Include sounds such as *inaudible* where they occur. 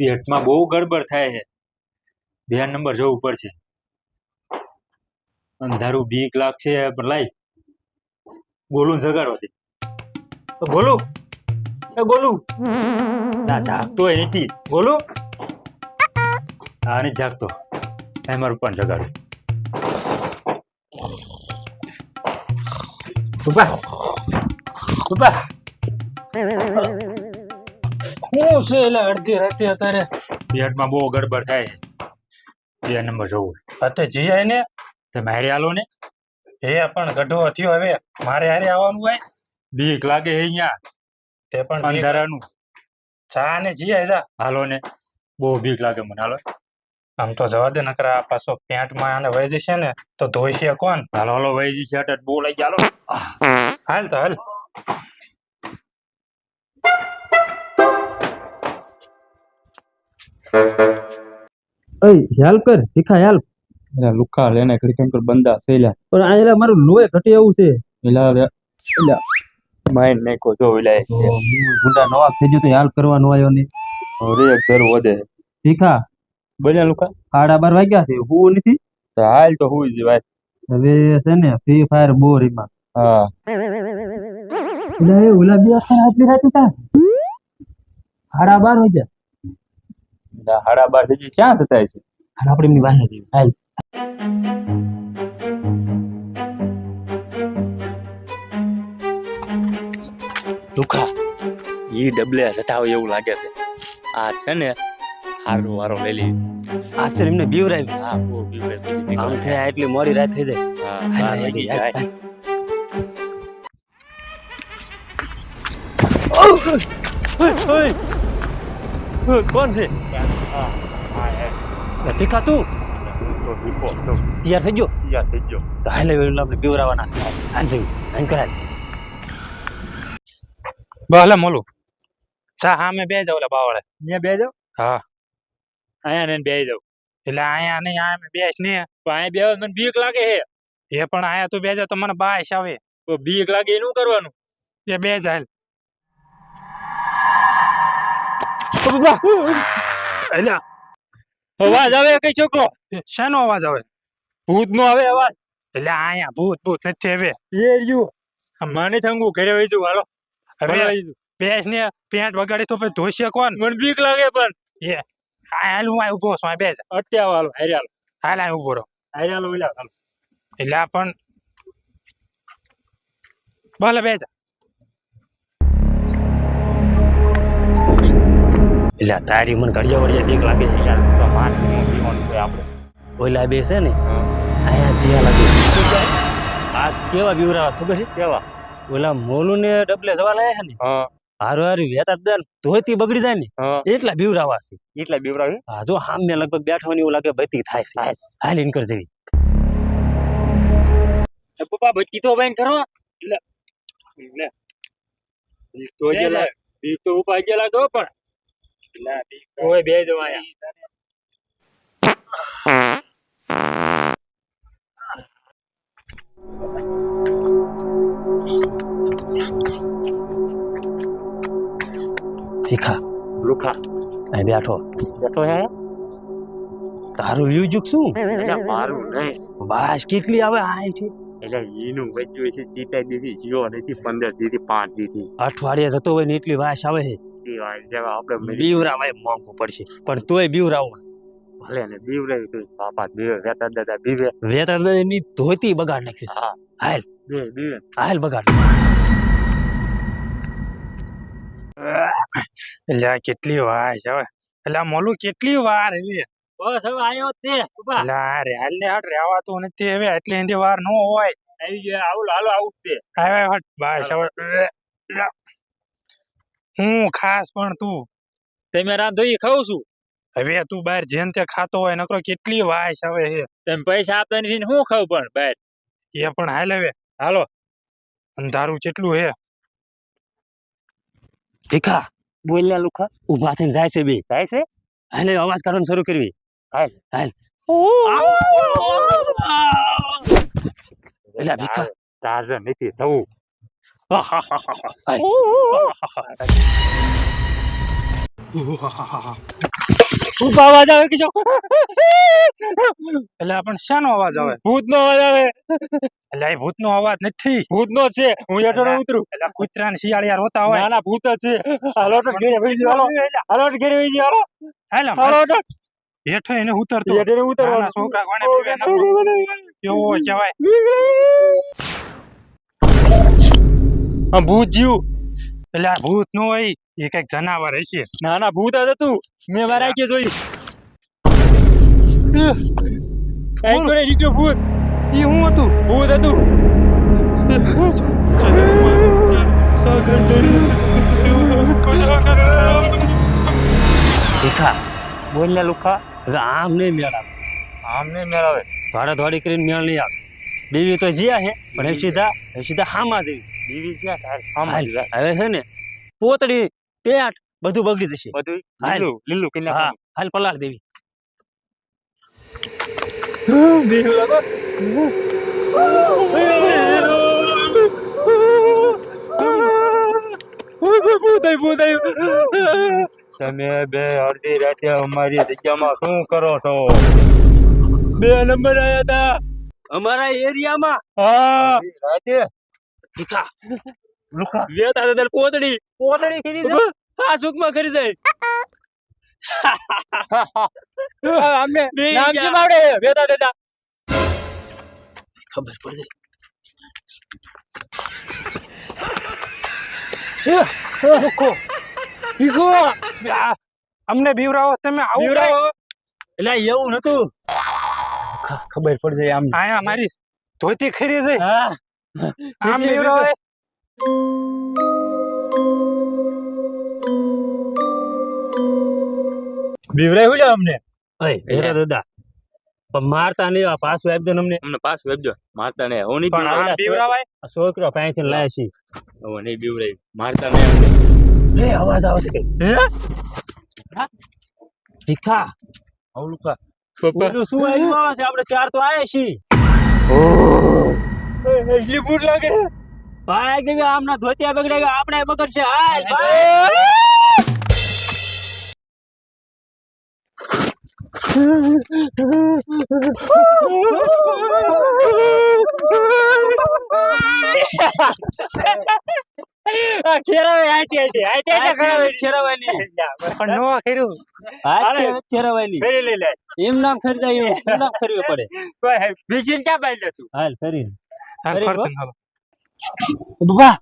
પેટમાં બહુ ગડબડ થાય છે. બે નંબર જવું પડશે અંધારું બીક લાગશે પણ લાઈ ગોલું જગાડવા દે ગોલું. એ ગોલું. ના જાગતો અહીંથી. ગોલું. હા નહીં જાગતો. એ પણ જગાડું. ઊભા ઊભા છે એટલે અડધી રાતે અત્યારે પેટમાં બહુ ગડબડ થાય. બે નંબર જવું. અત્યારે જી આવે ને. તમે હારે આલો ને? એ પણ ગઢો થયો હવે. મારે હારે આવવાનું હોય. બીક લાગે હે અહીંયા. તે પણ અંધારાનું. ચા ને જી આવે જા. હાલો ને. બહુ બીક લાગે મને હાલો. આમ તો જવા દે નકરા આ પાછો પેન્ટમાં આને વહી જશે ને તો ધોઈ છે કોણ? હાલો હાલો વૈજી છે અટટ બહુ લઈ ગયા હાલ. તો હાલ. હેલ્પ કર શીખા હેલ્પ. એલા લુખા લેને ઘડી કેમ કર બંદા સેલા પણ આ એલા મારું લોહી ઘટી એવું છે. એલા એલા. માઇન નાખો જો એલા ગુંડા નવા થઈ ગયો તો હેલ્પ કરવાનો આવ્યો ને અરે ઘર વધે. શીખા. બન્યા લુખા? સાડા બાર વાગ્યા છે હું નથી? તો હાલ તો હું જ ભાઈ હવે છે ને ફ્રી ફાયર બોર એમાં હા. એટલે ઓલા બી આખા આટલી રાતે તા સાડા બાર વાગ્યા. ના હાડા બાર થઈ ક્યાં થતા છે? અને આપણે એમની વાહે છીએ હાલ. લુખા ઈ ડબલે સતાવ એવું લાગે છે. આ છે ને હારો વારો લઈ લી આશ્ચર્ય એમને બીવરાય હા બહુ બીવરાય આમ થયા એટલી મોડી રાત થઈ જાય. હા બાર વાગી જાય. કોણ છે? ભીખા તું? તો દીપો તો તૈયાર થઈ ગયો? તૈયાર થઈ ગયો. તો હાલે વેલું આપણે બીવરાવાના છે. હાલ જવું હાલ કરાય. ભલે મોલું. જા હા મેં બે જાવ ઓલા બાવળે. મેં બે જાવ હા. અહીંયા ને બે જાવ એટલે અહીંયા નહીં અહીંયા બેસ ને. અહીંયા બે મને બીક લાગે હે. એ પણ આયા તું બે જા તો મને બાયસ આવે. તો બીક લાગે એનું કરવાનું? એ બે જાય. અવાજ આવે કઈ છોકરો? એ શેનો અવાજ આવે? ભૂત નો આવે અવાજ. એટલે આયા ભૂત ભૂત નથી હવે. એ રહ્યું મને થંગું ઘરે વહી જવું હાલો. હવે. બેસ ને પેન્ટ વગાડી તો પછી ધોશે કોણ? મને બીક લાગે પણ. આ હાલ હું ઊભો છું આ બે અટ્યા હાલો હાલ આ ઊભો રહો. હારે ઓલા હાલ. એટલે આ પણ ભલે બે એટલે તારી મને ઘડિયા વડિયા બીક લાગે છે યાર. તો માર પીવાનું કોઈ આપણે? ઓલા બે છે ને અહીંયા જ્યાં લાગે. આ કેવા બીવરાવા ખબર છે? કેવા? ઓલા મોલું ને ડબલે જવા લાયા છે ને? હા. હારું હારું વેતા દન ધોતી બગડી જાય ને એટલા બીવરાવા છે. એટલા બીવરાવી હા જો ને લગભગ બેઠવાની એવું લાગે બધી થાય છે. હાલ ઇનકર જેવી પપ્પા બચી તો બેન કરો. લે તો પણ. બે જવા આયા ભીખા લુખા અહીં બેઠો બેઠો હે તારું મ્યુઝિક શું એટલે મારું નહીં વાસ કેટલી આવે આ છે એટલે ઈનું બચ્યું છે ચીટાઈ દીધી જીઓ નથી પંદર દીધી પાંચ દીધી અઠવાડિયે જતો હોય ને એટલી વાસ આવે છે ઈ વાત જેવા આપણે બીવરાવાય મોંઘું પડશે. પણ તોય બીવરાવું ભલે ને બીવરાવી તો બાપા બીવે વેતા દાદા બીવે. વેતર એની ધોતી બગાડ નાખી હા. હાલ. બે બીવે. હાલ બગાડ. એટલે આ કેટલી વાર છે હવે. એટલે આ મોલું કેટલી વાર હવે? બસ હવે આવ્યો તે એટલે આ રેલ ને હટ રહેવાતું નથી હવે એટલી એની વાર ન હોય. આવી ગયો આવું હાલો આવું તે હવે હટ બસ હવે હું ખાસ પણ તું. તમે રાંધો ઈ ખાવ છું. હવે તું બહાર જેન તે ખાતો હોય નકરો કેટલી વાસ હવે હે તમે પૈસા આપતા નથી ને હું ખાવ પણ બહાર? એ પણ હાલ હવે. હાલો. અંધારું કેટલું હે? ભીખા બોલ્યા લુખા. ઊભા થઈને જાય છે બે. જાય છે? હાલે અવાજ કાઢવાનું શરૂ કરવી. હાલ. હાલ. એલા ભીખા. તારે નથી થવું. ખૂબ અવાજ આવે કે એટલે આપણને શાનો અવાજ આવે? ભૂત નો અવાજ આવે. એટલે એ ભૂતનો અવાજ નથી. ભૂત નો છે. હું હેઠળ. ઉતરું. એટલે કૂતરા ને શિયાળિયા રોતા હોય. ના ના ભૂત છે. હાલો તો ઘેરે વહી જાઓ હાલો. તો ઘેરે વહી જાઓ હાલો. હાલો તો હેઠે એને ઉતરતો. હેઠળ ઉતરવાના. છોકરા કોને કેવો જવાય ભૂત જીવ. એટલે આ ભૂત નો હોય એ કંઈક જનાવર હશે. ના ના ભૂત હતું મેં મારા કે જોયું કઈ કરે નીકળ્યો ભૂત. એ હું હતું? ભૂત હતું. ભીખા બોલ ને લુખા. હવે આમ નહીં મેળવે આમ નહીં મેળવે ભાડા કરીને મેળ નહીં આવે. બીવી તો જ્યાં છે પણ એ સીધા એ સીધા હામાં જેવી બીવી ક્યાં સારી? હવે છે ને પોતડી પેટ બધું બગડી જશે. બધું હાલ. લીલું લીલું કરી હા હાલ પલાળ દેવી. તમે બે અડધી રાતે અમારી જગ્યામાં શું કરો છો? બે નંબર આયા હતા અમારા એરિયામાં. હા. રાતે? ભીખા લુકા વે તારે દર પોતડી. પોતડી ખીરી દે હા સુખમાં ખરી જાય. અમને *laughs* નામ કેમ આવડે? વેતા દેતા ખબર પડી જાય. અમને બીવરાવો તમે આવું બીવડાવો એટલે એવું નતું. ખબર પડી જાય આમ આયા મારી ધોતી ખરી જાય. હા. *laughs* આમ બીવરાવે બીવરાય હું લે અમને? ઓય હેરા દાદા. પણ મારતા નહીં આ પાછું આપી દો ને અમને. પાસ વેબ આપજો. મારતા નહીં. હું નહીં પણ. બીવરાવાય આ છોકરો પાસેથી લાયા છીએ હું નહીં બીવડાવી મારતા નહીં અમને. એ અવાજ આવે છે કઈ? હે? ભીખા. હવલુકા પપ્પા. શું આવ્યું? આવે છે? આપણે ચાર તો આયા છીએ. એટલી ભૂત લાગે ભાઈ કે આમના ધોતિયા બગડે ગયા આપણે બગડશે. હાલ એમ નામ ખરી જાય એમ નામ ખરવી પડે. બીજી ક્યાં બાંધી તું? હાલ ફરી અરે ફરતું હાલો. બાબા